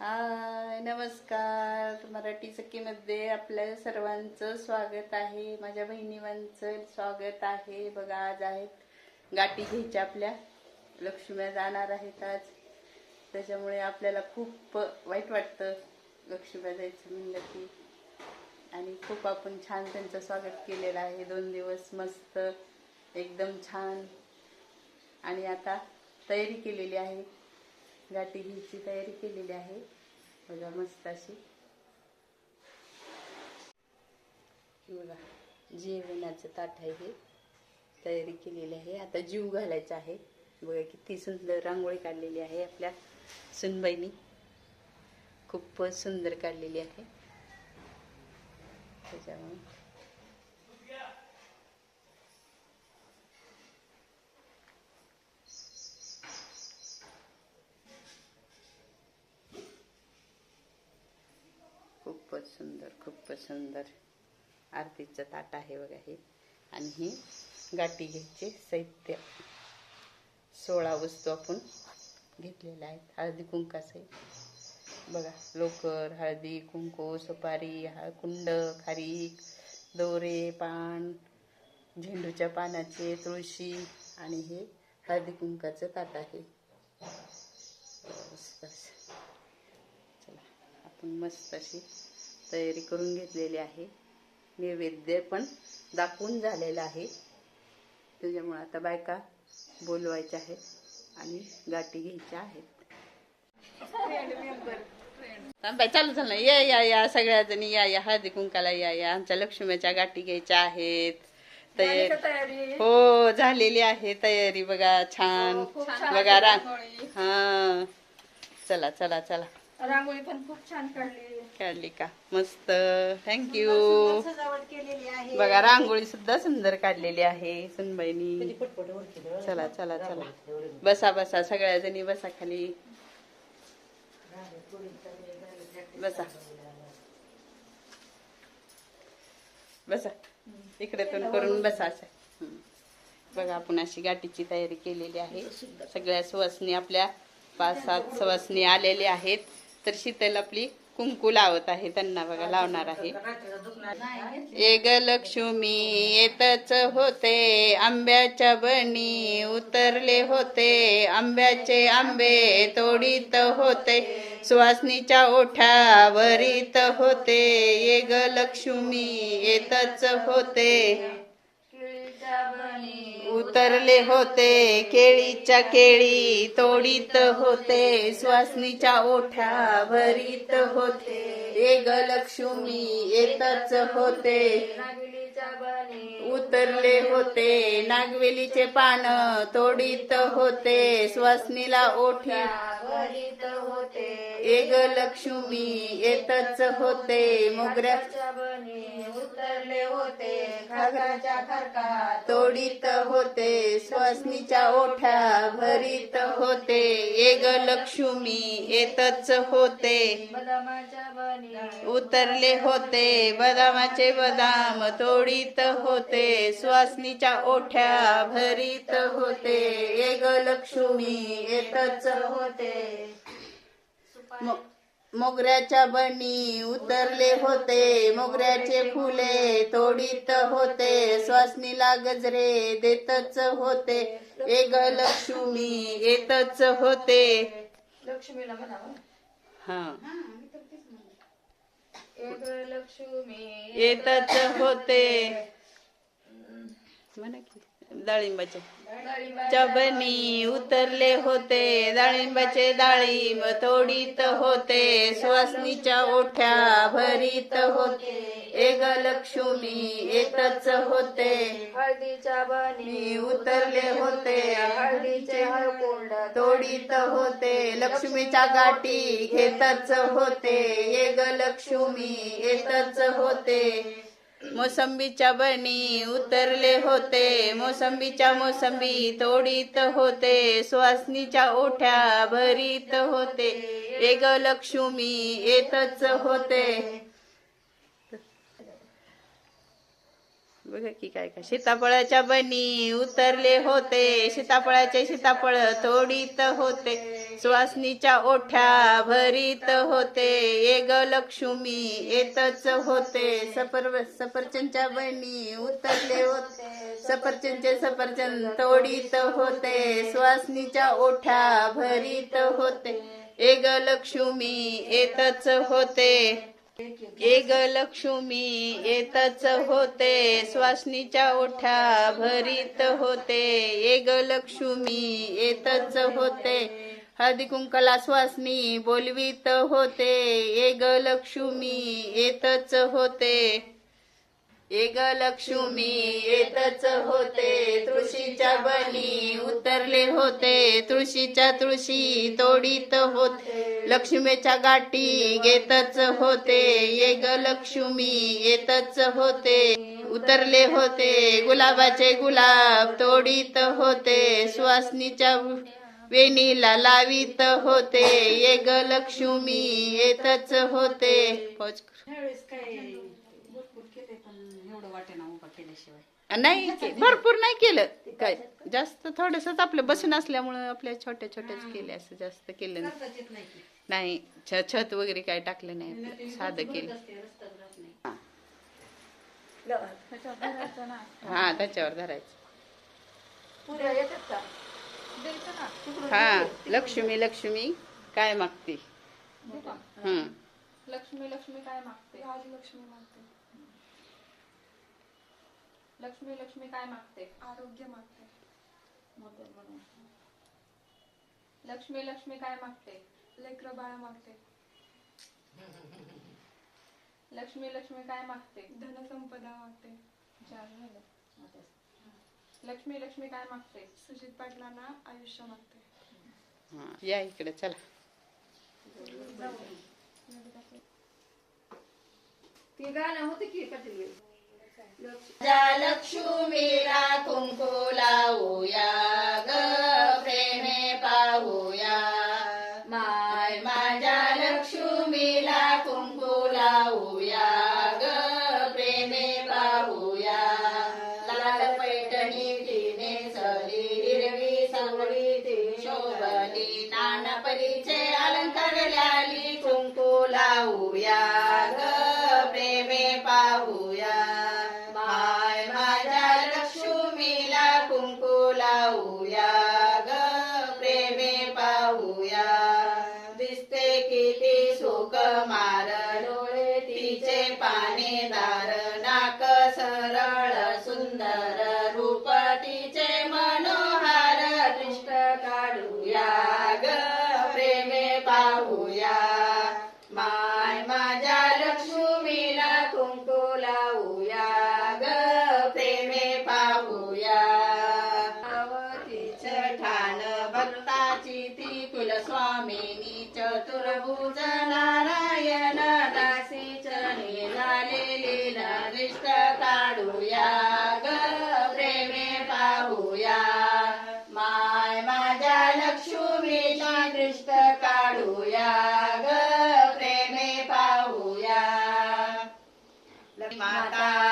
हाय नमस्कार. मराठी सखीमध्ये आपल्या सर्वांचं स्वागत आहे. माझ्या बहिणीवांचं स्वागत आहे. बघा आज आहेत गाठी घ्यायच्या आपल्या. लक्ष्म्या जाणार आहेत आज. त्याच्यामुळे आपल्याला खूप वाईट वाटतं लक्ष्म्या जायचं म्हणलं की. आणि खूप आपण छान त्यांचं स्वागत केलेलं आहे. दोन दिवस मस्त एकदम छान. आणि आता तयारी केलेली आहे. गाठी घ्यायची तयारी केलेली आहे. बघा मस्त अशी. बघा जेवणाचं ताट आहे हे. तयारी केलेली आहे. आता जीव घालायचा आहे. बघा किती सुंदर रांगोळी काढलेली आहे आपल्या सुनबाईनी. खूप सुंदर काढलेली आहे. त्याच्यामुळे खूपच सुंदर खूपच सुंदर. आरतीचं ताट आहे बघा हे. आणि ही गाठी घ्यायचे साहित्य. सोळा वस्तू आपण घेतलेल्या आहेत. हळदी कुंकाचे बघा लोकर हळदी कुंकू सुपारी हळकुंड खारीक दोरे पान झेंडूच्या पानाचे तुळशी आणि हे हळदी कुंकाचं ताट आहे. चला आपण मस्त अशी तयारी करून घेतलेली आहे. नैवेद्य पण दाखवून झालेला आहे. त्याच्यामुळे आता बायका बोलवायच्या आहेत आणि गाठी घ्यायच्या आहेत. बाय चालू झालं. या या या सगळ्या जणी या या. हळदी कुंकाला या या. आमच्या लक्ष्मीच्या गाठी घ्यायच्या आहेत. तयारी हो झालेली आहे तयारी. बघा छान. बघा रांग हा. चला चला चला. रांगोळी पण खूप छान काढली. काढली का? मस्त. थँक्यू बघा रांगोळी सुद्धा सुंदर काढलेली आहे सुनबाईनी. चला चला चला. बसा बसा सगळ्या जणी बसा खाली. बसा. बसा. इकडे पण करून बसा असं. बघा आपण अशी गाठीची तयारी केलेली आहे. सगळ्या सुवासनी आपल्या पाच सात सुवासनी आलेल्या आहेत. तर शीतल आपली कुंकू लावत आहे त्यांना बघा लावणार आहे. एक लक्ष्मी येतच होते आंब्याच्या बनी उतरले होते आंब्याचे आंबे तोडीत होते सुवासनीच्या ओठावरीत होते एक लक्ष्मी येतच होते. उतरले होते. केळीच्या केळी तोडीत होते. स्वासनीच्या ओठ्या भरीत होते. एक लक्ष्मी येतच होते. उतरले होते. नागवेलीचे पान तोडीत होते. स्वासनीला ओठी एक लक्ष्मी येतच होते. मोगऱ्या उतरले होते घागराच्या खरका तोडीत होते स्वसनीच्या ओठ्या भरीत होते. एक लक्ष्मी येतच होते. बदामाच्या बनी. उतरले होते बदामाचे बदाम तोडीत होते. स्वासनीच्या ओठ्या भरीत होते. एक लक्ष्मी येतच होते. मोगऱ्याच्या बनी उतरले होते. मोगऱ्याचे फुले तोडीत होते. स्वासनीला गजरे देतच होते. एक लक्ष्मी येतच होते. लक्ष्मीला हा. लक्ष्मी येतच होते. म्हणा की. डाळिंबाचे. चबनी उतरले होते डाळिंबाचे डाळिंब तोडीत होते सुवासनीच्या ओठ्या भरीत होते एक लक्ष्मी येतच होते. हळदीच्या बनी उतरले होते हळदीचे हळकुंड तोडीत होते लक्ष्मीच्या गाठी घेतच होते एक लक्ष्मी येतच होते. मोसंबीच्या बनी उतरले होते. मोसंबीच्या मोसंबी तोडीत होते. सुवासनीच्या ओठ्या भरीत होते. एक लक्ष्मी येतच होते. बघा की काय काय. सीताफळाच्या बनी उतरले होते. सीताफळाचे सीताफळ तोडीत होते. सुवासनीच्या ओठ्या भरीत होते. ये ग लक्ष्मी येतच होते. सफर सफरचंदच्या बहिणी उतरले होते. सफरचंदचे सफरचंद तोडीत होते. सुवासनीच्या ओठ्या भरीत होते. ए ग लक्ष्मी येतच होते. ए ग लक्ष्मी येतच होते. स्वासनीच्या ओठ्या भरीत होते. ए ग लक्ष्मी येतच होते. हळदी कुंकला स्वासनी बोलवीत होते. ये ग लक्ष्मी येतच होते. ये ग लक्ष्मी येतच होते. तुळशीच्या बनी उतरले होते. तुळशीच्या तुळशी तोडीत होते. लक्ष्मीच्या गाठी घेतच होते. ये ग लक्ष्मी येतच होते. उतरले होते. गुलाबाचे गुलाब तोडीत होते. सुवासनीच्या वेणीला लावीत होते ये ग लक्ष्मी येतच होते. पॉज कर. त्यावेळेस काय भरपूर केले पण एवढं वाटेना उभा केल्याशिवाय. नाही के- भरपूर नाही केलं. काय जास्त थोडस आपलं बसून असल्यामुळं आपल्या छोट्या छोट्याच केले असं जास्त केलं नाही. छत वगैरे काय टाकलं नाही. साधं केलं. हा. त्याच्यावर धरायचं हा लक्ष्मी लक्ष्मी काय मागते? हम्म. लक्ष्मी लक्ष्मी काय मागते? राज लक्ष्मी मागते. लक्ष्मी लक्ष्मी काय मागते? आरोग्य मागते. लक्ष्मी लक्ष्मी काय मागते? लेकर बाळा मागते. लक्ष्मी लक्ष्मी काय मागते? धनसंपदा मागते. चार झालं. लक्ष्मी लक्ष्मी काय मागते सुजित पाटलांना आयुष्य मागते हा, या इकडे चला. ती गाणं होते की पाटील? लक्ष्मीला कुंकू लावूया ग प्रेमे पाहूया. Mata.